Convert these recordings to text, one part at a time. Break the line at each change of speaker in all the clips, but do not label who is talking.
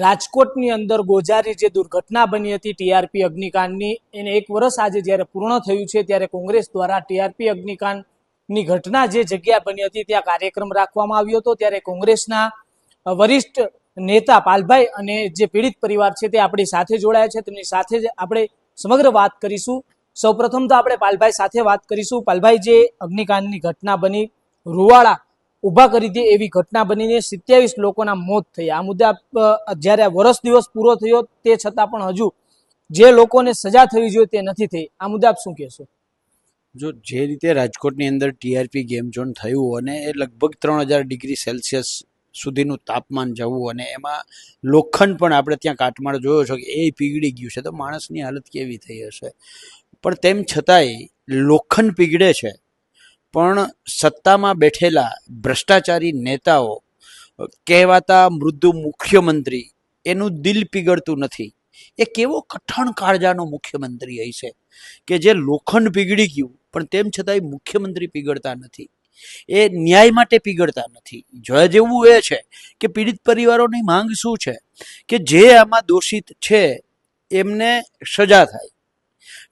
રાજકોટની અંદર ગોજારી જે દુર્ઘટના બની હતી ટીઆરપી અગ્નિકાંડની, એને એક વર્ષ આજે જ્યારે પૂર્ણ થયું છે ત્યારે કોંગ્રેસ દ્વારા ટીઆરપી અગ્નિકાંડની ઘટના જે જગ્યા બની હતી ત્યાં કાર્યક્રમ રાખવામાં આવ્યો હતો. ત્યારે કોંગ્રેસના વરિષ્ઠ નેતા પાલભાઈ અને જે પીડિત પરિવાર છે તે આપણી સાથે જોડાયા છે. તેમની સાથે જ આપણે સમગ્ર વાત કરીશું. સૌપ્રથમ તો આપણે પાલભાઈ સાથે વાત કરીશું. પાલભાઈ, જે અગ્નિકાંડની ઘટના બની, રૂવાડા ઊભા કરી દે એવી ઘટના બનીને સિત્યાવીસ લોકોના મોત થયા. આ મુદ્દે જ્યારે વરસ દિવસ પૂરો થયો તે છતાં પણ હજુ જે લોકોને સજા થવી જોઈએ તે નથી થઈ. આ મુદ્દે આપ શું કહેશો?
જો જે રીતે રાજકોટની અંદર ટીઆરપી ગેમ ઝોન થયું અને એ લગભગ ત્રણ હજાર ડિગ્રી સેલ્સિયસ સુધીનું તાપમાન જવું અને એમાં લોખંડ પણ આપણે ત્યાં કાટમાળ જોયો છો કે એ પીગળી ગયું છે, તો માણસની હાલત કેવી થઈ હશે? પણ તેમ છતાંય લોખંડ પીગળે છે. પણ સત્તામાં બેઠેલા ભ્રષ્ટાચારી નેતાઓ, કહેવાતા મૃદુ મુખ્યમંત્રી, એનું દિલ પીગળતું નથી. એ કેવો કઠણ કાળજાનો મુખ્યમંત્રી હશે કે જે લોખંડ પીગળી ગયું, પણ તેમ છતાંય મુખ્યમંત્રી પીગળતા નથી. એ ન્યાય માટે પીગળતા નથી. જોયા જેવું એ છે કે પીડિત પરિવારોની માંગ શું છે? કે જે આમાં દોષિત છે, એમને સજા થાય.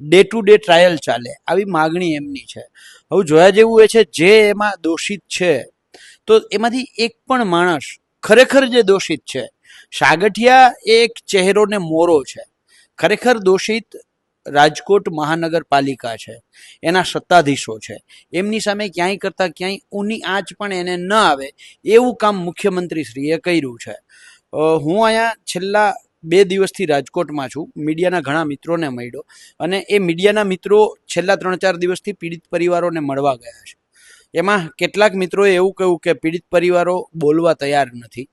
ડે ટુ ડે ટ્રાયલ ચાલે. આવી માગણી એમની છે. હવે જોયા જેવું એ છે, જે એમાં દોષિત છે, તો એમાંથી એક પણ માણસ ખરેખર જે દોષિત છે, સાગઠિયા એક ચહેરો ને મોરો છે. ખરેખર દોષિત રાજકોટ મહાનગરપાલિકા છે, એના સત્તાધીશો છે. એમની સામે ક્યાંય કરતાં ક્યાંય ઊની આંચ પણ એને ન આવે, એવું કામ મુખ્યમંત્રીશ્રીએ કર્યું છે. હું અહીંયા છેલ્લા બે દિવસથી રાજકોટમાં છું. મીડિયાના ઘણા મિત્રોને મળ્યો અને એ મીડિયાના મિત્રો છેલ્લા ત્રણ ચાર દિવસથી પીડિત પરિવારોને મળવા ગયા છે. એમાં કેટલાક મિત્રોએ એવું કહ્યું કે પીડિત પરિવારો બોલવા તૈયાર નથી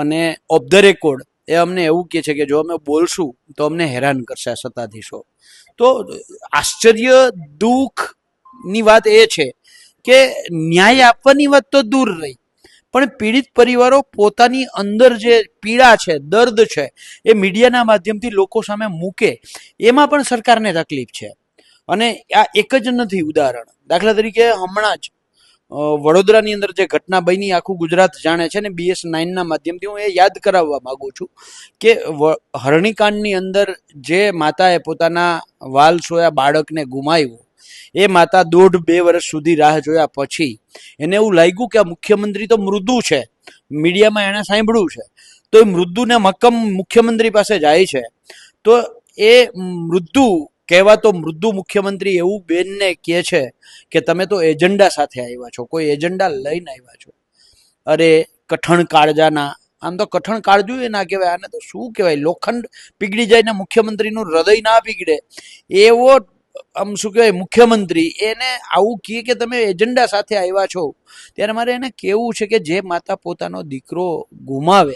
અને ઓફ ધ રેકોર્ડ એ અમને એવું કહે છે કે જો અમે બોલશું તો અમને હેરાન કરશે સત્તાધીશો. તો આશ્ચર્ય દુઃખની વાત એ છે કે ન્યાય આપવાની વાત તો દૂર રહી. પણ પીડિત પરિવારો પોતાની અંદર જે પીડા છે, દર્દ છે, એ મીડિયાના માધ્યમથી લોકો સામે મૂકે, એમાં પણ સરકારને તકલીફ છે. અને આ એક જ નથી ઉદાહરણ. દાખલા તરીકે હમણાં જ વડોદરાની અંદર જે ઘટના બની, આખું ગુજરાત જાણે છે ને બીએસ નાઇનના માધ્યમથી હું એ યાદ કરાવવા માગું છું કે હરણીકાંડની અંદર જે માતાએ પોતાના વાલ સોયા બાળકને ગુમાવ્યું એ માતા દોઢ બે વર્ષ સુધી રાહ જોયા પછી એને એવું લાગ્યું કે આ મુખ્યમંત્રી તો મૃદુ છે. મીડિયામાં એણે સાંભળ્યું છે. તો એ મૃદુને મક્કમ મુખ્યમંત્રી પાસે જાય છે. તો એ મૃદુ કહેવાતો મૃદુ મુખ્યમંત્રી એવું બેનને કહે છે કે તમે તો એજન્ડા સાથે આવ્યા છો. કોઈ એજન્ડા લઈને આવ્યા છો. અરે કઠણ કાળજાના, આમ તો કઠણ કાળજું એ ના કહેવાય. આને તો શું કહેવાય? લોખંડ પીગળી જાય ને મુખ્યમંત્રીનું હૃદય ના પીગળે. એવો આમ શું કહેવાય, મુખ્યમંત્રી, એને આવું કહે કે તમે એજન્ડા સાથે આવ્યા છો, ત્યારે મારે એને કહેવું છે કે જે માતા પોતાનો દીકરો ગુમાવે,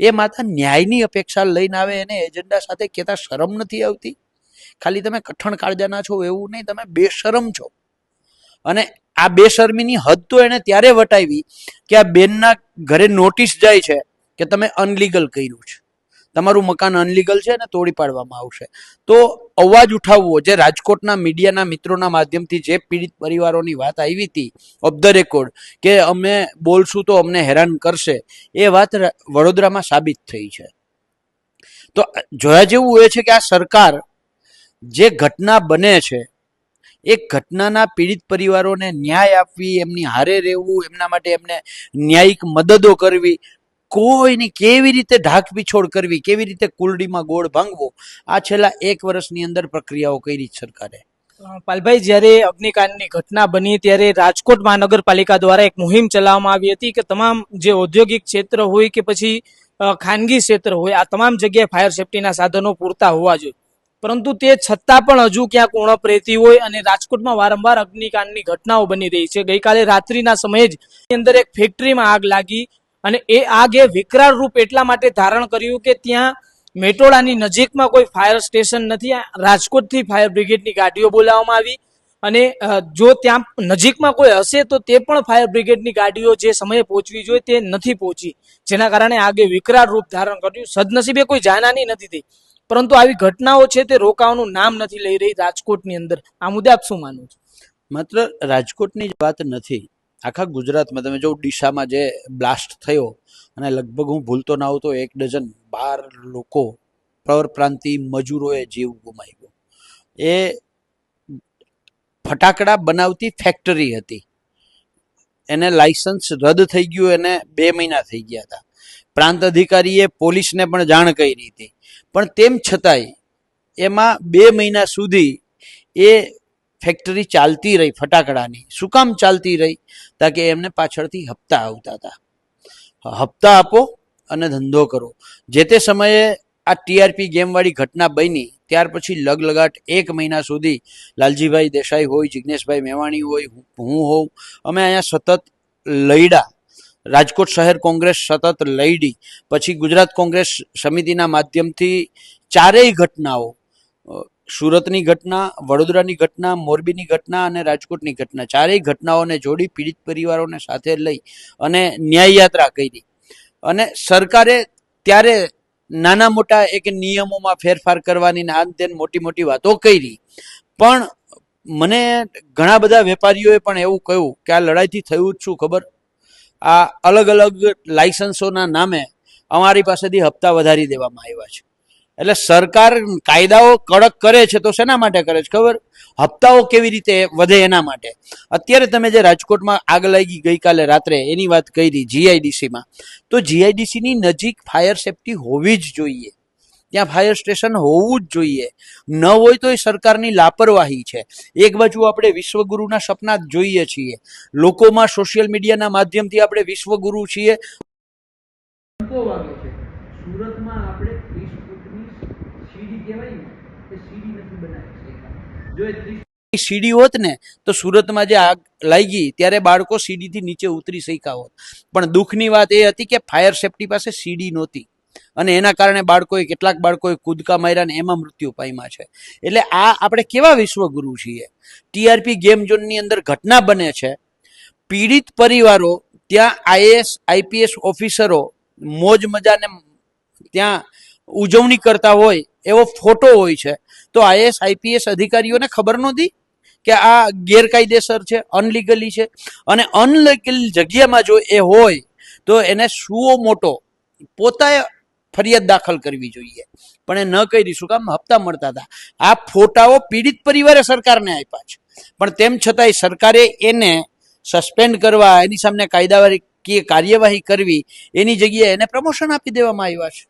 એ માતા ન્યાયની અપેક્ષા લઈને આવે, એને એજન્ડા સાથે કહેતા શરમ નથી આવતી? ખાલી તમે કઠણ કાળજાના છો, એવું નહીં, તમે બેશરમ છો. અને આ બેશરમીની હદ તો એને ત્યારે વટાવી કે આ બેનના ઘરે નોટિસ જાય છે કે તમે અનલીગલ કર્યું છે. તમારું મકાન અનલીગલ છે ને તોડી પાડવામાં આવશે. તો અવાજ ઉઠાવવો, જે રાજકોટના મીડિયાના મિત્રોના માધ્યમથી જે પીડિત પરિવારોની વાત આવી હતી ઓફ ધ રેકોર્ડ કે અમે બોલશું તો અમને હેરાન કરશે, એ વાત વડોદરામાં સાબિત થઈ છે. તો જોયા જેવું એ છે કે આ સરકાર જે ઘટના બને છે, એ ઘટનાના પીડિત પરિવારોને ન્યાય આપવી, એમની હારે રહેવું, એમના માટે એમને ન્યાયિક મદદો કરવી કોઈની કેવી રીતે ઢાક પીછોડ કરવી, કેવી રીતે કુલડીમાં ગોળ ભાંગવો, આ છેલ્લા એક વર્ષની અંદર પ્રક્રિયાઓ કરી સરકારે.
પાલભાઈ, જ્યારે અગ્નિકાંડની ઘટના બની ત્યારે રાજકોટ મહાનગરપાલિકા દ્વારા એક મુહિમ ચલાવવામાં આવી હતી કે તમામ જે ઔદ્યોગિક ક્ષેત્ર હોય કે પછી ખાનગી ક્ષેત્ર હોય, આ તમામ જગ્યાએ ફાયર સેફટીના સાધનો પૂરતા હોવા જોઈએ. પરંતુ તે છતાં પણ હજુ ક્યાંક ઉણપ રહેતી હોય અને રાજકોટમાં વારંવાર અગ્નિકાંડની ઘટનાઓ બની રહી છે. ગઈકાલે રાત્રિના સમયે જ અંદર એક ફેક્ટરીમાં આગ લાગી અને એ આગ વિકરાળ રૂપ એટલા માટે ધારણ કર્યું કે ત્યાં મેટોડાની નજીકમાં કોઈ ફાયર સ્ટેશન નથી. રાજકોટથી ફાયર બ્રિગેડની ગાડીઓ બોલાવવામાં આવી અને જો ત્યાં નજીકમાં કોઈ હશે તો તે પણ ફાયર બ્રિગેડની ગાડીઓ જે સમયે પહોંચવી જોઈએ તે નથી પહોંચી. જેના કારણે આગે વિકરાળ રૂપ ધારણ કર્યું. સદનસીબે કોઈ જાનહાની નથી થઈ. પરંતુ આવી ઘટનાઓ છે તે રોકાવાનું નામ નથી લઈ રહી રાજકોટની અંદર. આ મુદ્દે આપ શું માનો છો?
માત્ર રાજકોટની જ વાત નથી. આખા ગુજરાતમાં તમે જો ડીસામાં જે બ્લાસ્ટ થયો, અને લગભગ હું ભૂલતો ના હોઉં તો એક ડઝન બાર લોકો પરપ્રાંતિ મજૂરોએ જીવ ગુમાવ્યો. એ ફટાકડા બનાવતી ફેક્ટરી હતી. એને લાયસન્સ રદ થઈ ગયું, એને બે મહિના થઈ ગયા હતા. પ્રાંત અધિકારીએ પોલીસને પણ જાણ કરી હતી. પણ તેમ છતાંય એમાં બે મહિના સુધી એ ફેક્ટરી ચાલતી રહી ફટાકડાની. શું કામ ચાલતી રહી? તાકે એમને પાછળથી હપ્તા આવતા હતા હપ્તા આપો અને ધંધો કરો. જે તે સમયે આ ટીઆરપી ગેમવાળી ઘટના બની, ત્યાર પછી લગલગાટ એક મહિના સુધી લાલજીભાઈ દેસાઈ હોય જિજ્ઞેશભાઈ મેવાણી હોય, હું હોઉં, અમે અહીંયા સતત લઈડા. રાજકોટ શહેર કોંગ્રેસ સતત લઈડી. પછી ગુજરાત કોંગ્રેસ સમિતિના માધ્યમથી ચારેય ઘટનાઓ સુરતની ઘટના, વડોદરાની ઘટના, મોરબીની ઘટના અને રાજકોટની ઘટના. ચારેય ઘટનાઓને જોડી પીડિત પરિવારોને સાથે લઈ અને ન્યાય યાત્રા કરી. અને સરકારે ત્યારે નાના મોટા એક નિયમોમાં ફેરફાર કરવાની આન તેન મોટી મોટી વાતો કરી. પણ મને ઘણા બધા વેપારીઓએ પણ એવું કહ્યું કે આ લડાઈથી થયું જ શું ખબર? આ અલગ અલગ લાયસન્સોના નામે અમારી પાસેથી હપ્તા વધારી દેવામાં આવ્યા છે. એટલે સરકાર કાયદાઓ કડક કરે છે તો શેના માટે કરે છે? ખબર? હપ્તાઓ કેવી રીતે વધે એના માટે? અત્યારે તમે જે રાજકોટમાં આગ લાગી ગઈકાલે રાત્રે, એની વાત કરી જીઆઈડીસીમાં, તો જીઆઈડીસીની નજીક ફાયર સેફટી હોવી જ જોઈએ. ત્યાં ફાયર સ્ટેશન હોવું જ જોઈએ. ન હોય તો એ સરકારની લાપરવાહી છે. એક બાજુ આપણે વિશ્વગુરુના સપના જ જોઈએ છીએ. લોકોમાં સોશિયલ મીડિયાના માધ્યમથી આપણે વિશ્વગુરુ છીએ.
સુરતમાં આપણે ત્રીસ ફૂટની સીડી કહેવાય ને એ સીડી નથી બનાવી શક્યા જો એ ત્રીસ
સીડી હોત ને, તો સુરતમાં જે આગ લાગી, ત્યારે બાળકો સીડીથી નીચે ઉતરી શક્યા હોત. પણ દુઃખની વાત એ હતી કે ફાયર સેફટી પાસે સીડી નહોતી. અને એના કારણે બાળકોએ, કેટલાક બાળકોએ કૂદકા માર્યા ને એમાં મૃત્યુ પામ્યા છે. એટલે આ આપણે કેવા વિશ્વગુરુ છીએ? ટીઆરપી ગેમ ઝોનની અંદર ઘટના બને છે. પીડિત પરિવારો, ત્યાં આઈએએસ, આઈપીએસ ઓફિસરો મોજ મજાને ત્યાં ઉજવણી કરતા હોય, એવો ફોટો હોય છે. તો આઈએસ, આઈપીએસ અધિકારીઓને ખબર નહોતી કે આ ગેરકાયદેસર છે, અનલીગલી છે. અને અનલીગલ જગ્યામાં જો એ હોય, તો એને સુઓ મોટો પોતાએ ફરિયાદ દાખલ કરવી જોઈએ. પણ એ ન કરી શું કામ? હપ્તા મળતા હતા. આ ફોટાઓ પીડિત પરિવારે સરકારને આપ્યા છે. પણ તેમ છતાંય સરકારે એને સસ્પેન્ડ કરવા, એની સામે કાયદાવારી કાર્યવાહી કરવી, એની જગ્યાએ એને પ્રમોશન આપી દેવામાં આવ્યા છે.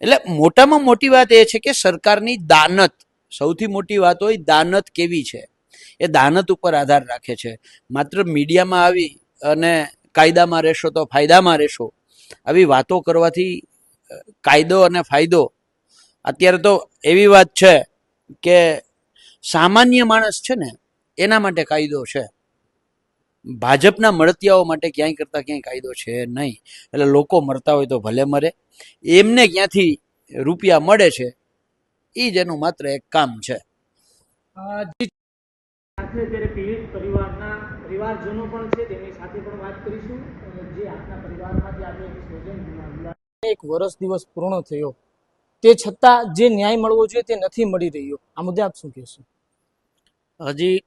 એટલે મોટામાં મોટી વાત એ છે કે સરકારની દાનત, સૌથી મોટી વાત હોય દાનત કેવી છે? એ દાનત ઉપર આધાર રાખે છે. માત્ર મીડિયામાં આવી અને કાયદામાં રહેશો તો ફાયદામાં રહેશો. આવી વાતો કરવાથી કાયદો અને ફાયદો. અત્યારે તો એવી વાત છે કે સામાન્ય માણસ છે ને, એના માટે કાયદો છે. ભાજપના મળતિયાઓ માટે ક્યાંય કરતા ક્યાંય કાયદો છે નહીં. એટલે લોકો મરતા હોય તો ભલે મરે. એમને ક્યાંથી રૂપિયા મળે છે એ જ એનું માત્ર એક કામ છે.
પરિવારના પરિવારજનો પણ છે તેની સાથે પણ વાત કરીશું. જે આપના આજે એક
એક વર્ષ દિવસ પૂર્ણ થયો. તે છતાં જે ન્યાય મળવો જોઈએ તે નથી મળી રહ્યો. આ મુદ્દે આપ શું કહેશો?
હજી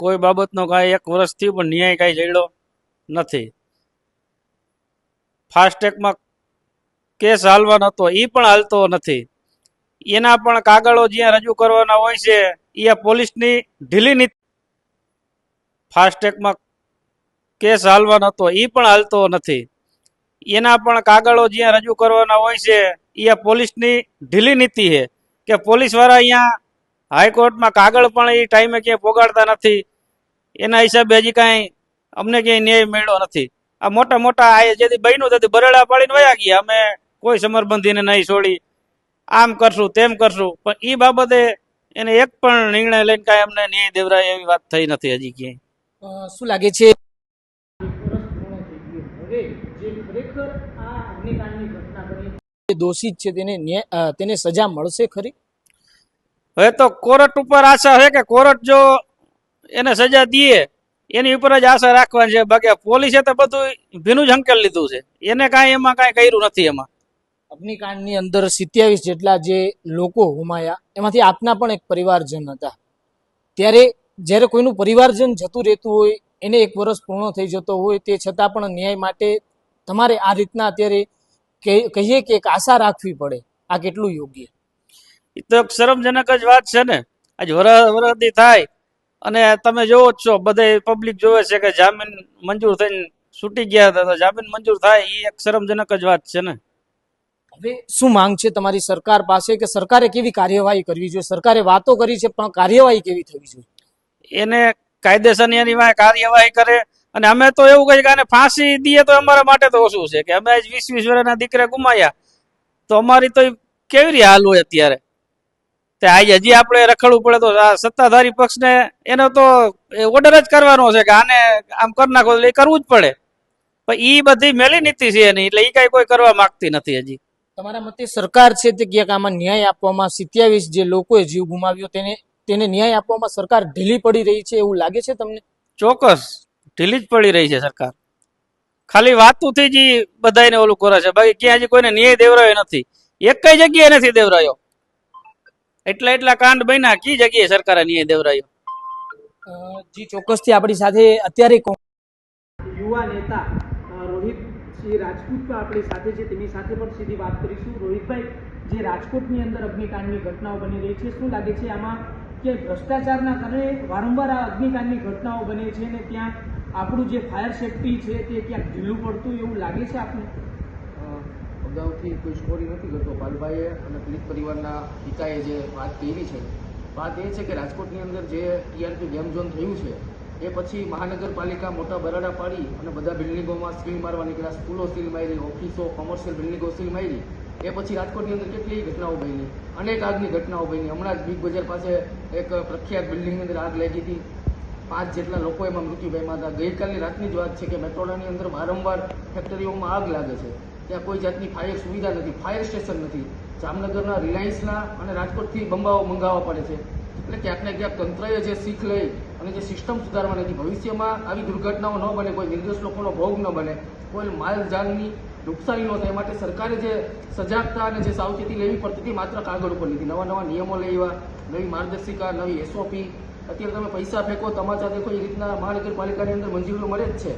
કોઈ બાબતનો કાંઈ એક વર્ષથી પણ ન્યાય કાંઈ જડ્યો નથી. ફાસ્ટેગમાં કેસ હાલવાનો હતો એ પણ હાલતો નથી. એના પણ કાગળો જ્યાં રજૂ કરવાના હોય છે એ પોલીસની ઢીલી નીતિ ફાસ્ટેગમાં કેસ હાલવાનો હતો એ પણ હાલતો નથી. એના પણ કાગળો જ્યાં રજૂ કરવાના હોય છે એ પોલીસની ઢીલી નીતિ છે કે પોલીસવાળા અહીંયા હાઈકોર્ટમાં કાગળ પણ એ ટાઈમે ક્યાંય પોગાડતા નથી. એના હિસાબે હજી કાંઈ અમને ક્યાંય ન્યાય મળ્યો નથી. આ મોટા મોટા આ જેથી બન્યું તેથી બરડા પાડીને વયા ગયા. અમે કોઈ સમરબંધીને નહીં છોડી. આમ કરશું તેમ કરશું. પણ એ બાબતે એને એક પણ નિર્ણય લઈને કાંઈ અમને ન્યાય દેવરાય એવી વાત થઈ નથી હજી ક્યાંય.
શું લાગે છે? દોષિત છે તેને ન્યાય તેને સજા મળશે ખરી?
હવે તો કોર્ટ ઉપર આશા છે કે કોર્ટ જો એને સજા દે એની ઉપર જ આશા રાખવાની છે. બાકી પોલીસે તો બધું ભીનું જ હંકેલ લીધું છે. એને કાંઈ એમાં કાંઈ કર્યું નથી એમાં.
અગ્નિકાંડની અંદર સિત્યાવીસ જેટલા જે લોકો હુમાયા, એમાંથી આપના પણ એક પરિવારજન હતા. ત્યારે જ્યારે કોઈનું પરિવારજન જતું રહેતું હોય, એને એક વર્ષ પૂર્ણ થઈ જતો હોય, તે છતાં પણ ન્યાય માટે તમારે આ રીતના અત્યારે કહીએ કે એક આશા રાખવી પડે. આ કેટલું યોગ્ય?
એ તો એક શરમજનક જ વાત છે ને. આજ વરદી થાય અને તમે જોવો જ છો બધે પબ્લિક જોવે છે કે જામીન મંજૂર થઈને છૂટી ગયા હતા તો જામીન મંજૂર થાય એ એક શરમજનક જ વાત છે ને.
હવે શું માંગ છે તમારી સરકાર પાસે કે સરકારે કેવી કાર્યવાહી કરવી જોઈએ? સરકારે વાતો કરી છે પણ કાર્યવાહી કેવી થવી જોઈએ?
એને કાયદેસરની એની વાંહે કાર્યવાહી કરે અને અમે તો એવું કહીએ કે આને ફાંસી દઈએ તો અમારા માટે તો ઓછું છે. કે અમે આજ વીસ વીસ વર્ષના દીકરા ગુમાયા. તો અમારી તો કેવી રીતે હાલ હોય અત્યારે? તે આજે હજી આપણે રખડવું પડે તો આ સત્તાધારી પક્ષને એનો તો ઓર્ડર જ કરવાનો છે કે આને આમ કરી નાખો એટલે એ કરવું જ પડે. પણ એ બધી મેલી નીતિ છે એની એટલે એ કઈ કોઈ કરવા માંગતી નથી હજી.
તમારા મતે સરકાર છે તે ક્યાંક આમાં ન્યાય આપવામાં સિત્યાવીસ જે લોકોએ જીવ ગુમાવ્યો તેને તેને ન્યાય આપવામાં સરકાર ઢીલી પડી રહી છે એવું લાગે છે તમને?
ચોક્કસ ઢીલી જ પડી રહી છે સરકાર. ખાલી વાતોથી જ બધાને બધાયને ઓલું કરે છે. બાકી ક્યાં હજી કોઈને ન્યાય દેવરાયો નથી. એક કઈ જગ્યાએ નથી દેવરાયો. એટલા એટલા કાંડ બન્યા કી જગ્યાએ સરકારે ન્યાય દેવરાયો?
જી ચોક્કસથી આપણી સાથે અત્યારે
યુવા નેતા રોહિત શ્રી રાજપૂત પણ આપણી સાથે છે. તેની સાથે પણ સીધી વાત કરીશું. રોહિતભાઈ જે રાજકોટની અંદર અગ્નિકાંડની ઘટનાઓ બની રહી છે શું લાગે છે આમાં કે ભ્રષ્ટાચારના કારણે વારંવાર આ અગ્નિકાંડની ઘટનાઓ બને છે અને ત્યાં આપણું જે ફાયર સેફટી છે તે ક્યાંક ઢીલું પડતું એવું લાગે છે આપને?
અગાઉથી કોઈ સ્ટોરી નથી કરતો પાલભાઈએ અને પીડિત પરિવારના પિતાએ જે વાત કરી છે, વાત એ છે કે રાજકોટની અંદર જે ટીઆરપી ગેમ ઝોન થયું છે, એ પછી મહાનગરપાલિકા મોટા બરાડા પાડી અને બધા બિલ્ડિંગોમાં સીલ મારવા નીકળ્યા, સ્કૂલો સીલ મારી, ઓફિસો કોમર્શિયલ બિલ્ડિંગો સીલ મારી. એ પછી રાજકોટની અંદર કેટલી ઘટનાઓ બની? અનેક આગની ઘટનાઓ બની. હમણાં જ બિગ બજાર પાસે એક પ્રખ્યાત બિલ્ડિંગની અંદર આગ લાગી હતી. પાંચ જેટલા લોકો એમાં મૃત્યુ પામ્યા હતા. ગઈકાલની રાતની જ વાત છે કે મેટ્રોડાની અંદર વારંવાર ફેક્ટરીઓમાં આગ લાગે છે. ત્યાં કોઈ જાતની ફાયર સુવિધા નથી, ફાયર સ્ટેશન નથી. જામનગરના રિલાયન્સના અને રાજકોટથી બંબાઓ મંગાવવા પડે છે. એટલે ક્યાંક ને ક્યાંક તંત્રએ જે શીખ લઈ અને જે સિસ્ટમ સુધારવાની નથી ભવિષ્યમાં આવી દુર્ઘટનાઓ ન બને, કોઈ નિર્દોષ લોકોનો ભોગ ન બને, કોઈ માલજાલની નુકસાની ન થાય માટે સરકારે જે સજાગતા અને જે સાવચેતી લેવી પડતી હતી, માત્ર કાગળ ઉપર લીધી. નવા નવા નિયમો લેવા નવી માર્ગદર્શિકા, નવી એસઓપી. અત્યારે તમે પૈસા ફેંકો તમાચા દેખો એ રીતના મહાનગરપાલિકાની અંદર મંજૂરીઓ મળે જ છે.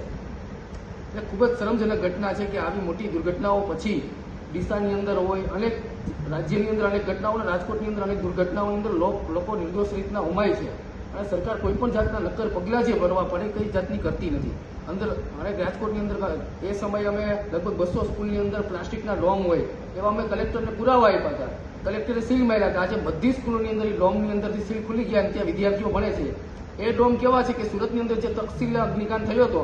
એટલે ખૂબ જ શરમજનક ઘટના છે કે આવી મોટી દુર્ઘટનાઓ પછી ડીસાની અંદર હોય અનેક રાજ્યની અંદર અનેક ઘટનાઓ અને રાજકોટની અંદર અનેક દુર્ઘટનાઓની અંદર લોક નિર્દોષ રીતના ઉમાય છે. અને સરકાર કોઈ પણ જાતના નક્કર પગલાં જે ભરવા પડે કઈ જાતની કરતી નથી. અંદર અને રાજકોટની અંદર એ સમયે અમે લગભગ બસો સ્કૂલની અંદર પ્લાસ્ટિકના ડોમ હોય એવા અમે કલેક્ટરને પુરાવા આપ્યા હતા. કલેક્ટરે સીલ માર્યા હતા. આજે બધી સ્કૂલોની અંદર ડોમની અંદરથી સીલ ખુલી ગયા ત્યાં વિદ્યાર્થીઓ ભણે છે. એ ડોમ કેવા છે કે સુરતની અંદર જે તકસીલ અગ્નિકાંડ થયો હતો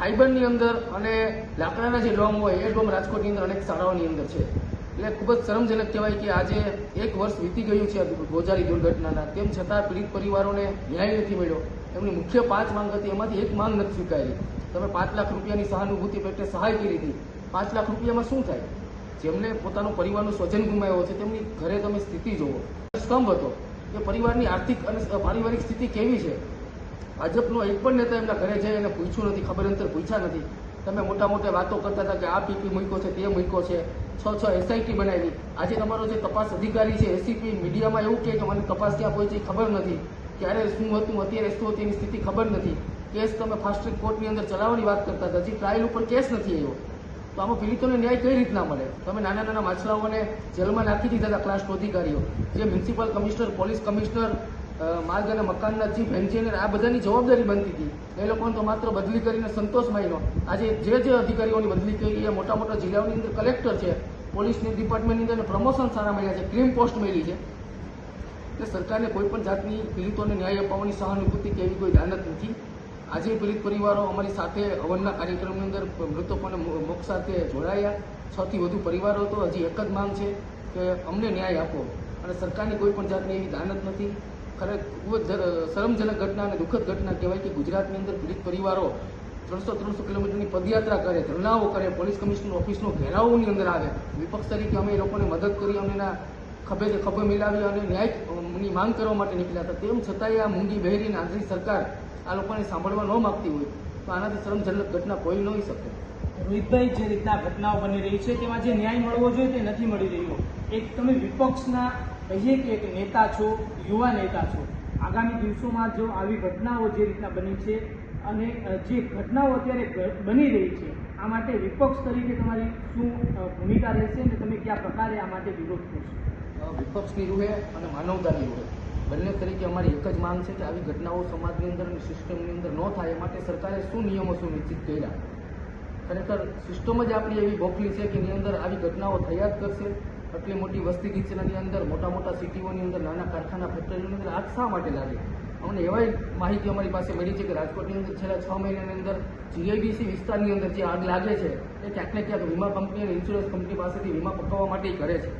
ફાઈબરની અંદર અને લાકડાના જે ડોમ હોય, એ ડોમ રાજકોટની અંદર અનેક શાળાઓની અંદર છે. એટલે ખૂબ જ શરમજનક કહેવાય કે આજે એક વર્ષ વીતી ગયું છે ગોજારી દુર્ઘટનાના. તેમ છતાં પીડિત પરિવારોને ન્યાય નથી મળ્યો. એમની મુખ્ય પાંચ માંગ હતી, એમાંથી એક માંગ નથી સ્વીકારી. તમે પાંચ લાખ રૂપિયાની સહાનુભૂતિ પેટે સહાય કરી હતી. પાંચ લાખ રૂપિયામાં શું થાય? જેમને પોતાનો પરિવારનું સ્વજન ગુમાવ્યો છે, તેમની ઘરે તમે સ્થિતિ જુઓ. સ્તંભ હતો. કે પરિવારની આર્થિક અને પારિવારિક સ્થિતિ કેવી છે? ભાજપનો એક પણ નેતા એમના ઘરે જઈ એને પૂછ્યું નથી, ખબર અંતર પૂછ્યા નથી. તમે મોટા મોટા વાતો કરતા હતા કે આ પીપી મૂક્યો છે, તે મૂક્યો છે. છ છ એસઆઈટી બનાવી. આજે તમારો જે તપાસ અધિકારી છે એસીપી મીડિયામાં એવું કહે કે મને તપાસ ક્યાં પહોંચી ખબર નથી. ક્યારે શું હતું, અત્યારે શું હતી એની સ્થિતિ ખબર નથી. કેસ તમે ફાસ્ટ ટ્રેક કોર્ટની અંદર ચલાવવાની વાત કરતા હતા, હજી ટ્રાયલ ઉપર કેસ નથી આવ્યો. તો આમાં પીડિતોને ન્યાય કઈ રીતના મળે? તમે નાના નાના માછલાઓને જેલમાં નાખી દીધા હતા ક્લાસ અધિકારીઓ. જે મ્યુનિસિપલ કમિશનર પોલીસ કમિશનર માર્ગ અને મકાનના ચીફ એન્જિનિયર આ બધાની જવાબદારી બનતી હતી. એ લોકોને તો માત્ર બદલી કરીને સંતોષ માન્યો આજે જે જે અધિકારીઓની બદલી કરી, એ મોટા મોટા જિલ્લાઓની અંદર કલેક્ટર છે પોલીસની ડિપાર્ટમેન્ટની અંદર પ્રમોશન સારા મળ્યા છે ક્રીમ પોસ્ટ મળી છે. એટલે સરકારને કોઈ પણ જાતની પીડિતોને ન્યાય અપાવવાની સહાનુભૂતિ કે એવી કોઈ દાનત નથી. આજે પીડિત પરિવારો અમારી સાથે હવનના કાર્યક્રમની અંદર મૃતકોને મોક્ષ સાથે જોડાયા. સૌથી વધુ પરિવારો તો હજી એક જ માંગ છે કે અમને ન્યાય આપો. અને સરકારની કોઈ પણ જાતની એવી દાનત નથી. ખરેખર ખૂબ જ શરમજનક ઘટના અને દુઃખદ ઘટના કહેવાય કે ગુજરાતની અંદર પીડિત પરિવારો ત્રણસો ત્રણસો કિલોમીટરની પદયાત્રા કરે, ધરણાઓ કરે, પોલીસ કમિશનર ઓફિસનો ઘેરાવોની અંદર આવે. વિપક્ષ તરીકે અમે એ લોકોને મદદ કરી, અમે એના ખભે ખભે મિલાવી અને ન્યાયની માંગ કરવા માટે નીકળ્યા હતા. તેમ છતાંય આ મૂંગી બહેરી અને સરકાર આ લોકોને સાંભળવા ન માગતી હોય, તો આનાથી શરમજનક ઘટના કોઈ ન હોઈ શકે.
રોહિતભાઈ, જે રીતના ઘટનાઓ બની રહી છે, તેમાં જે ન્યાય મળવો જોઈએ તે નથી મળી રહ્યો. એક તમે વિપક્ષના કહીએ કે એક નેતા છો, યુવા નેતા છો. આગામી દિવસોમાં જો આવી ઘટનાઓ જે રીતના બની છે અને જે ઘટનાઓ અત્યારે બની રહી છે,
આ માટે વિપક્ષ તરીકે તમારી શું ભૂમિકા રહેશે અને તમે કયા પ્રકારે આ માટે વિરોધ કરશો?
વિપક્ષની રૂહે અને માનવતાની રૂહે. બંને તરીકે અમારી એક જ માંગ છે કે આવી ઘટનાઓ સમાજની અંદર અને સિસ્ટમની અંદર ન થાય, એ માટે સરકારે શું નિયમો સુનિશ્ચિત કર્યા? ખરેખર સિસ્ટમ જ આપણી એવી બોખલી છે કે એની અંદર આવી ઘટનાઓ થયા જ કરશે. આટલી મોટી વસ્તી ગીચનાની અંદર, મોટા મોટા સિટીઓની અંદર, નાના કારખાના ફેક્ટરીઓની અંદર. આગ શા માટે લાગે? અમને એવાય માહિતી અમારી પાસે મળી છે કે રાજકોટની અંદર છેલ્લા છ મહિનાની અંદર જીઆઈડીસી વિસ્તારની અંદર જે આગ લાગે છે, એ ક્યાંક ને ક્યાંક વીમા કંપની અને ઇન્સ્યોરન્સ કંપની પાસેથી વીમા પકવવા માટે કરે છે.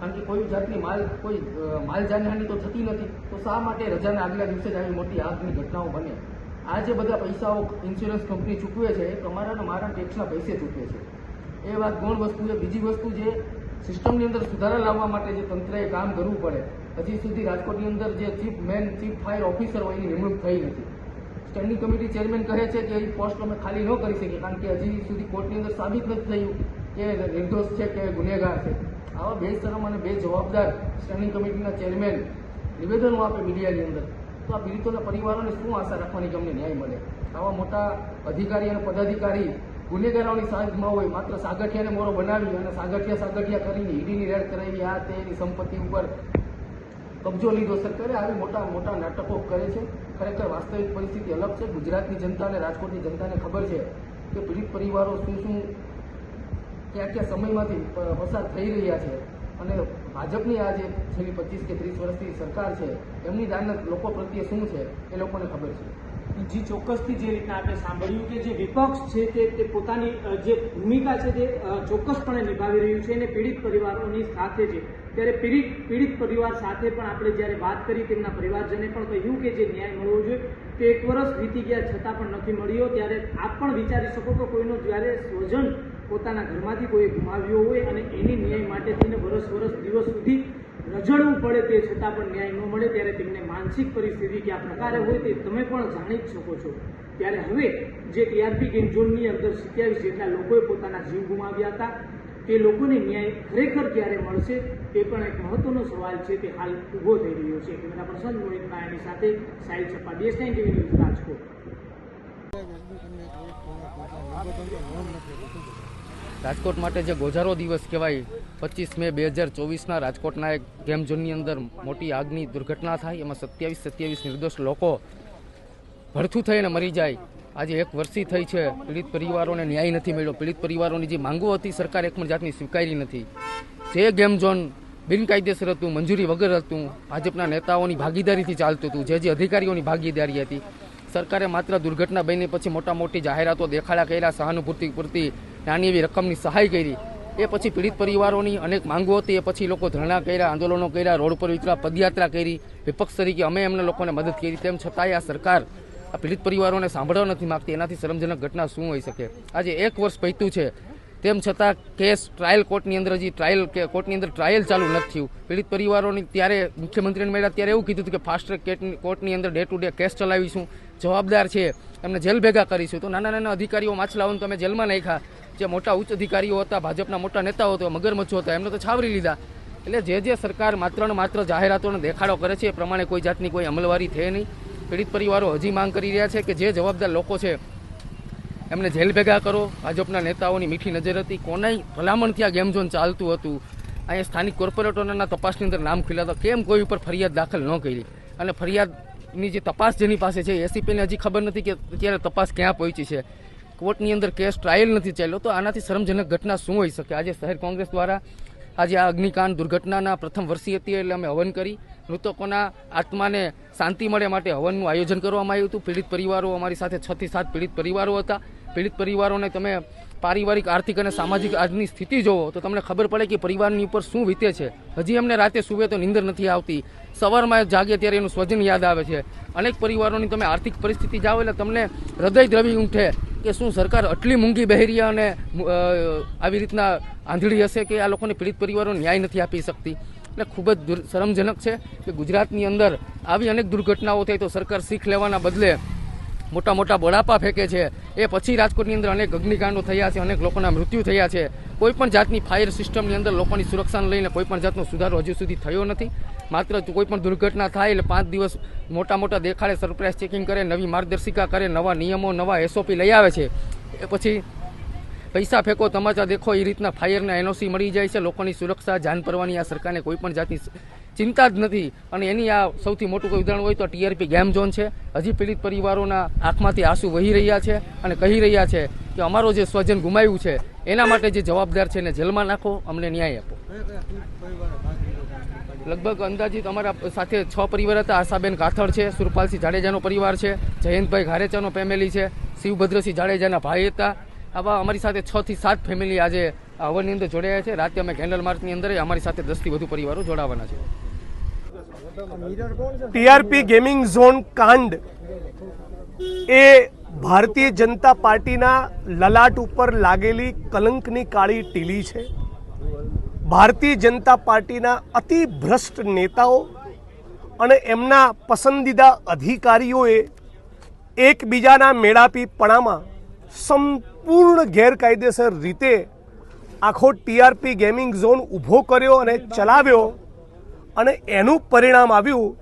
કારણ કે કોઈ જાતની માલ, કોઈ માલ જાનહાની તો થતી નથી. તો શા માટે રજાના આગલા દિવસે જ આવી મોટી આગની ઘટનાઓ બને? આ જે બધા પૈસાઓ ઇન્સ્યોરન્સ કંપની ચૂકવે છે, એ તમારા મારા ટેક્સના પૈસે ચૂકવે છે. એ વાત ગૌણ વસ્તુ છે. બીજી વસ્તુ જે સિસ્ટમની અંદર સુધારા લાવવા માટે જે તંત્રએ કામ કરવું પડે, હજી સુધી રાજકોટની અંદર જે chief man chief fire officer હોય, એની નિમણૂક થઈ નથી. સ્ટેન્ડિંગ કમિટી ચેરમેન કહે છે કે એ પોસ્ટ અમે ખાલી ન કરી શકીએ, કારણ કે હજી સુધી કોર્ટની અંદર સાબિત નથી થયું કે નિર્દોષ છે કે ગુનેગાર છે. આવા બે શરમ અને બે જવાબદાર સ્ટેન્ડિંગ કમિટીના ચેરમેન નિવેદનો આપે મીડિયાની અંદર. તો આ પીડિતોના પરિવારોને શું આશા રાખવાની તમને ન્યાય મળે? આવા મોટા અધિકારી અને પદાધિકારી ગુનેગારોની સાંજમાં હોય, માત્ર સાગઠિયાને મોરો બનાવી અને સાગઠિયા સાગઠિયા કરીને ઈડીની રેડ કરાવી, આ તેની સંપત્તિ ઉપર કબજો લીધો. સરકારે આવી મોટા મોટા નાટકો કરે છે. ખરેખર વાસ્તવિક પરિસ્થિતિ અલગ છે. ગુજરાતની જનતા અને રાજકોટની જનતાને ખબર છે કે પીડિત પરિવારો શું શું, ક્યાં ક્યાં સમયમાંથી પસાર થઈ રહ્યા છે. અને ભાજપની આ જે છેલ્લી પચીસ કે ત્રીસ વર્ષની સરકાર છે, એમની દાનત લોકો પ્રત્યે શું છે એ લોકોને ખબર છે.
જી, ચોક્કસથી જે રીતના આપણે સાંભળ્યું કે જે વિપક્ષ છે તે પોતાની જે ભૂમિકા છે તે ચોક્કસપણે નિભાવી રહ્યું છે અને પીડિત પરિવારોની સાથે છે. ત્યારે પીડિત પીડિત પરિવાર સાથે પણ આપણે જ્યારે વાત કરી તેમના પરિવારજને પણ કહ્યું કે જે ન્યાય મળવો જોઈએ, તે એક વર્ષ વીતી ગયા છતાં પણ નથી મળ્યો. ત્યારે આપ પણ વિચારી શકો કે કોઈનો જ્યારે સ્વજન પોતાના ઘરમાંથી કોઈ ગુમાવ્યો હોય અને એની ન્યાય માટે થઈને વરસ વરસ દિવસ સુધી રજડવું પડે તે છતાં પણ ન્યાય ન મળે ત્યારે તેમને માનસિક પરિસ્થિતિ કયા પ્રકારે હોય તે તમે પણ જાણી જ શકો છો. ત્યારે હવે જે ટીઆરપી ગેમ ઝોનની અંદર સત્યાવીસ જેટલા લોકોએ પોતાના જીવ ગુમાવ્યા હતા, તે લોકોને ન્યાય ખરેખર ક્યારે મળશે તે પણ એક મહત્વનો સવાલ છે તે હાલ ઊભો થઈ રહ્યો છે. કેમેરા પર્સન મોહિત નાયાની સાથે સાહિલ છપ્પા દેશ ટીવી ન્યૂઝ રાજકોટ.
રાજકોટ માટે જે ગોજારો દિવસ કહેવાય, પચીસ મે બે હજાર ચોવીસના રાજકોટના એક ગેમ ઝોનની અંદર મોટી આગની દુર્ઘટના થાય, એમાં સત્યાવીસ સત્યાવીસ નિર્દોષ લોકો ભડથું થઈને મરી જાય. આજે એક વર્ષી થઈ છે, પીડિત પરિવારોને ન્યાય નથી મળ્યો. પીડિત પરિવારોની જે માંગો હતી, સરકાર એક પણ જાતની સ્વીકારી નથી. જે ગેમ ઝોન બિનકાયદેસર હતું, મંજૂરી વગર હતું, ભાજપના નેતાઓની ભાગીદારીથી ચાલતું હતું, જે જે અધિકારીઓની ભાગીદારી હતી. સરકારે માત્ર દુર્ઘટના બની પછી મોટા મોટી જાહેરાતો દેખાડા કર્યા, સહાનુભૂતિ પૂરતી નાની એવી રકમની સહાય કરી. એ પછી પીડિત પરિવારોની અનેક માંગો હતી. એ પછી લોકો ધરણા કર્યા, આંદોલનો કર્યા, રોડ પર ઉતર્યા પદયાત્રા કરી. વિપક્ષ તરીકે અમે એમને લોકોને મદદ કરી. તેમ છતાંય આ સરકાર આ પીડિત પરિવારોને સાંભળવા નથી માગતી. એનાથી શરમજનક ઘટના શું હોઈ શકે? આજે એક વર્ષ પૈતું છે. તેમ છતાં કેસ ટ્રાયલ કોર્ટની અંદર હજી ટ્રાયલ કે કોર્ટની અંદર ટ્રાયલ ચાલુ નથી થયું. પીડિત પરિવારોની ત્યારે મુખ્યમંત્રીને મળ્યા ત્યારે એવું કીધું હતું કે ફાસ્ટ ટ્રેક કોર્ટની અંદર ડે ટુ ડે કેસ ચલાવીશું, જવાબદાર છે, એમને જેલ ભેગા કરીશું. તો નાના નાના અધિકારીઓ માછલાઓને તમે જેલમાં નાખ્યા. જે મોટા ઉચ્ચ અધિકારીઓ હતા, ભાજપના મોટા નેતાઓ હતા, મગરમચ્છો હતા, એમને તો છાવરી લીધા. એટલે જે જે સરકાર માત્ર ને માત્ર જાહેરાતોને દેખાડો કરે છે એ પ્રમાણે કોઈ જાતની કોઈ અમલવારી થઈ નહીં. પીડિત પરિવારો હજી માંગ કરી રહ્યા છે કે જે જવાબદાર લોકો છે એમને જેલ ભેગા કરો. ભાજપના નેતાઓની મીઠી નજર હતી. કોનાય ભલામણથી આ ગેમ ઝોન ચાલતું હતું. અહીંયા સ્થાનિક કોર્પોરેટરોના તપાસની અંદર નામ ખુલ્યા હતા કેમ કોઈ ઉપર ફરિયાદ દાખલ ન કરી? અને ફરિયાદની જે તપાસ જેની પાસે છે, એસીપીને હજી ખબર નથી કે અત્યારે તપાસ ક્યાં પહોંચી છે. કોર્ટની અંદર કેસ ટ્રાયલ નથી ચાલ્યો, તો આનાથી શરમજનક ઘટના શું હોઈ શકે? આજે શહેર કોંગ્રેસ દ્વારા આજે આ અગ્નિકાંડ દુર્ઘટનાના પ્રથમ વર્ષી હતી એટલે અમે હવન કરી. મૃતકોના આત્માને શાંતિ મળે માટે હવનનું આયોજન કરવામાં આવ્યું હતું. પીડિત પરિવારો અમારી સાથે છ થી સાત પીડિત પરિવારો હતા. પીડિત પરિવારોને તમે પારિવારિક, આર્થિક અને સામાજિક આજની સ્થિતિ જોવો, તો તમને ખબર પડે કે પરિવારની ઉપર શું વીતે છે. હજી અમને રાતે સુવે તો નીંદર નથી આવતી. સવારમાં જાગે ત્યારે એનું સ્વજન યાદ આવે છે. અનેક પરિવારોની તમે આર્થિક પરિસ્થિતિ જાઓ એટલે તમને હૃદય દ્રવી ઉઠે કે શું સરકાર આટલી મૂંગી બહેરી અને આવી રીતના આંધળી હશે કે આ લોકોને પીડિત પરિવારો ન્યાય નથી આપી શકતી. એટલે ખૂબ જ શરમજનક છે કે ગુજરાતની અંદર આવી અનેક દુર્ઘટનાઓ થઈ તો સરકાર શીખ લેવાના બદલે મોટા મોટા બળાપા ફેંકે છે. એ પછી રાજકોટની અંદર અનેક અગ્નિકાંડો થયા છે, અનેક લોકોના મૃત્યુ થયા છે. કોઈ પણ જાતની ફાયર સિસ્ટમની અંદર લોકોની સુરક્ષાને લઈને કોઈ પણ જાતનો સુધારો હજુ સુધી થયો નથી. માત્ર કોઈ પણ દુર્ઘટના થાય એટલે પાંચ દિવસ મોટા મોટા દેખાડે સરપ્રાઇઝ ચેકિંગ કરે, નવી માર્ગદર્શિકા કરે, નવા નિયમો, નવા એસઓપી લઈ આવે છે. એ પછી પૈસા ફેંકો, તમાચા દેખો, એ રીતના ફાયરના એનઓસી મળી જાય છે. લોકોની સુરક્ષા, જાન પરવાની આ સરકારને કોઈ પણ જાતની ચિંતા જ નથી. અને એની આ સૌથી મોટું કોઈ ઉદાહરણ હોય તો ટીઆરપી ગેમ ઝોન છે. હજી પીડિત પરિવારોના આંખમાંથી આંસુ વહી રહ્યા છે અને કહી રહ્યા છે કે અમારો જે સ્વજન ગુમાવ્યું છે, એના માટે જે જવાબદાર છે એને જેલમાં નાખો, અમને ન્યાય આપો. લગભગ અંદાજિત અમારા સાથે છ પરિવાર હતા. આશાબેન કાથડ છે, સુરપાલસિંહ જાડેજાનો પરિવાર છે, જયંતભાઈ ઘારેચાનો ફેમિલી છે, શિવભદ્રસિંહ જાડેજાના ભાઈ હતા. આવા અમારી સાથે છ થી સાત ફેમિલી આજે હવનની અંદર જોડાયા છે. રાતે અમે કેન્ડલ માર્ચની અંદર અમારી સાથે દસથી વધુ પરિવારો જોડાવાના છે.
ટીઆરપી ગેમિંગ ઝોન કાંડ. એ ભારતીય જનતા પાર્ટીના લલાટ ઉપર લાગેલી કલંકની કાળી ટીલી છે. ભારતીય જનતા પાર્ટીના અતિ ભ્રષ્ટ નેતાઓ અને એમના પસંદીદા અધિકારીઓએ એકબીજાના મેળાપીપણામાં સંપૂર્ણ ગેરકાયદેસર રીતે આખો ટીઆરપી ગેમિંગ ઝોન ઊભો કર્યો અને ચલાવ્યો. અને એનું પરિણામ આવ્યું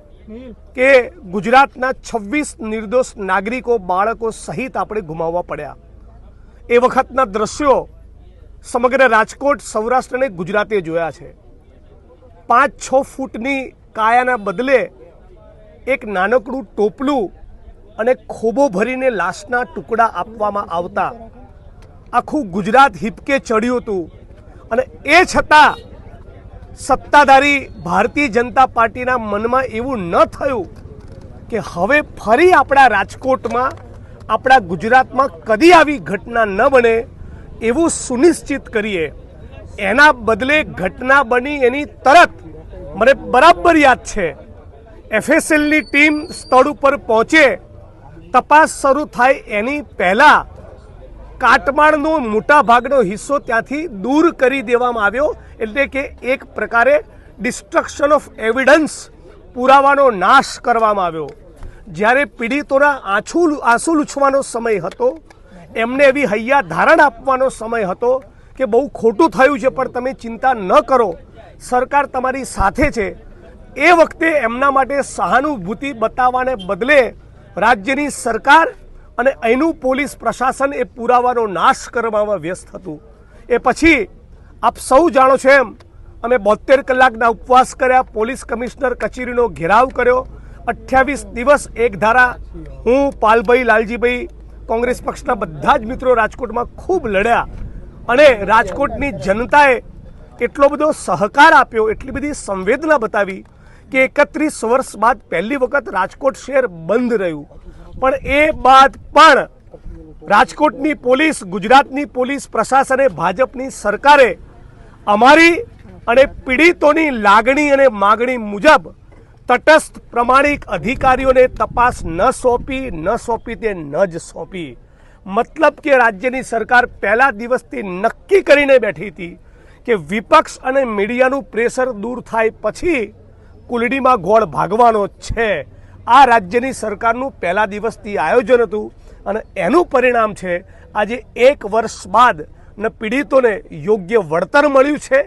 કે ગુજરાતના છવ્વીસ નિર્દોષ નાગરિકો બાળકો સહિત આપણે ગુમાવવા પડ્યા. એ વખતના દ્રશ્યો સમગ્ર રાજકોટ સૌરાષ્ટ્ર અને ગુજરાતે જોયા છે. પાંચ છ ફૂટની કાયાના બદલે એક નાનકડું ટોપલું અને ખોબો ભરીને લાશના ટુકડા આપવામાં આવતા. આખું ગુજરાત હિપકે ચડ્યું હતું. અને એ છતાં સત્તાધારી ભારતીય જનતા પાર્ટીના મનમાં એવું ન થયું કે હવે ફરી આપણા રાજકોટમાં, આપણા ગુજરાતમાં કદી આવી ઘટના ન બને એવું સુનિશ્ચિત કરીએ. એના બદલે ઘટના બની એની તરત. મને બરાબર યાદ છે. એફએસએલની ટીમ સ્થળ ઉપર પહોંચે. તપાસ શરૂ થાય એની પહેલાં કાટમાળનો મોટા ભાગનો હિસ્સો ત્યાંથી દૂર કરી દેવામાં આવ્યો, એટલે કે એક પ્રકારે ડિસ્ટ્રક્શન ઓફ એવિડન્સ પુરાવાનો નાશ કરવામાં આવ્યો. જ્યારે પીડિતોના આંછુ આંસુ લૂછવાનો સમય હતો, એમને એવી હૈયા ધારણ આપવાનો સમય હતો કે બહુ ખોટું થયું છે, પણ તમે ચિંતા ન કરો. સરકાર તમારી સાથે છે. એ વખતે એમના માટે સહાનુભૂતિ બતાવવાને બદલે રાજ્યની સરકાર અને અહીંનું પોલીસ પ્રશાસન એ પુરાવાનો નાશ કરવામાં વ્યસ્ત હતું. એ પછી આપ સૌ જાણો છો એમ, અમે બોતેર કલાકના ઉપવાસ કર્યા, પોલીસ કમિશનર કચેરીનો ઘેરાવ કર્યો. અઠ્યાવીસ દિવસ એક ધારા હું, પાલભાઈ, લાલજીભાઈ, કોંગ્રેસ પક્ષના બધા જ મિત્રો રાજકોટમાં ખૂબ લડ્યા. અને રાજકોટની જનતાએ એટલો બધો સહકાર આપ્યો, એટલી બધી સંવેદના બતાવી કે એકત્રીસ વર્ષ બાદ પહેલી વખત રાજકોટ શહેર બંધ રહ્યું. પણ એ બાદ પણ રાજકોટની પોલીસ, ગુજરાતની પોલીસ પ્રશાસને, ભાજપની સરકારે અમારી અને પીડિતોની લાગણી અને માગણી મુજબ તટસ્થ પ્રમાણિક અધિકારીઓને તપાસ ન સોંપી ન સોંપી તે ન જ સોંપી. મતલબ કે રાજ્યની સરકાર પહેલા દિવસથી નક્કી કરીને બેઠી હતી કે વિપક્ષ અને મીડિયાનું પ્રેશર દૂર થાય પછી કુલડીમાં ગોળ ભાગવાનો છે. આ રાજ્યની સરકારનું પહેલા દિવસથી આયોજન હતું અને એનું પરિણામ છે, આજે એક વર્ષ બાદ ને પીડિતોને યોગ્ય વળતર મળ્યું છે,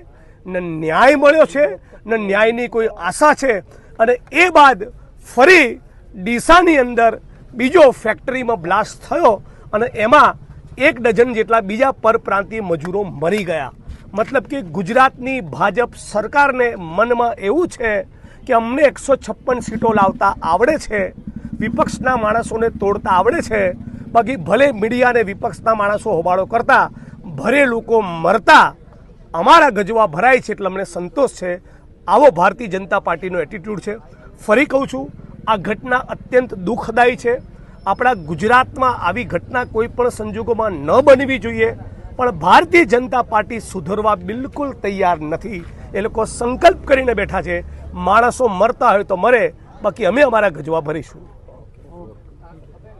ને ન્યાય મળ્યો છે, ને ન્યાયની કોઈ આશા છે અને એ બાદ ફરી ડીસાની અંદર બીજો ફેક્ટરીમાં બ્લાસ્ટ થયો અને એમાં એક ડઝન જેટલા બીજા પરપ્રાંતીય મજૂરો મરી ગયા. મતલબ કે ગુજરાતની ભાજપ સરકારને મનમાં એવું છે કે અમને એકસો છપ્પન સીટો લાવતા આવડે છે? વિપક્ષના માણસોને તોડતા આવડે છે? બાકી ભલે મીડિયાને વિપક્ષના માણસો હોબાળો કરતા ભરે લોકો મરતા, અમારા ગજવા ભરાય છે એટલે અમને સંતોષ છે. આવો ભારતીય જનતા પાર્ટીનો એટીટ્યૂડ છે. ફરી કહું છું, આ ઘટના અત્યંત દુઃખદાયી છે. આપણા ગુજરાતમાં આવી ઘટના કોઈ પણ સંજોગોમાં ન બનવી જોઈએ. પણ ભારતીય જનતા પાર્ટી સુધરવા બિલકુલ તૈયાર નથી. એ લોકો સંકલ્પ કરીને બેઠા છે. માણસો મરતા હોય તો મરે. બાકી અમે અમારા ગજવા ભરીશું.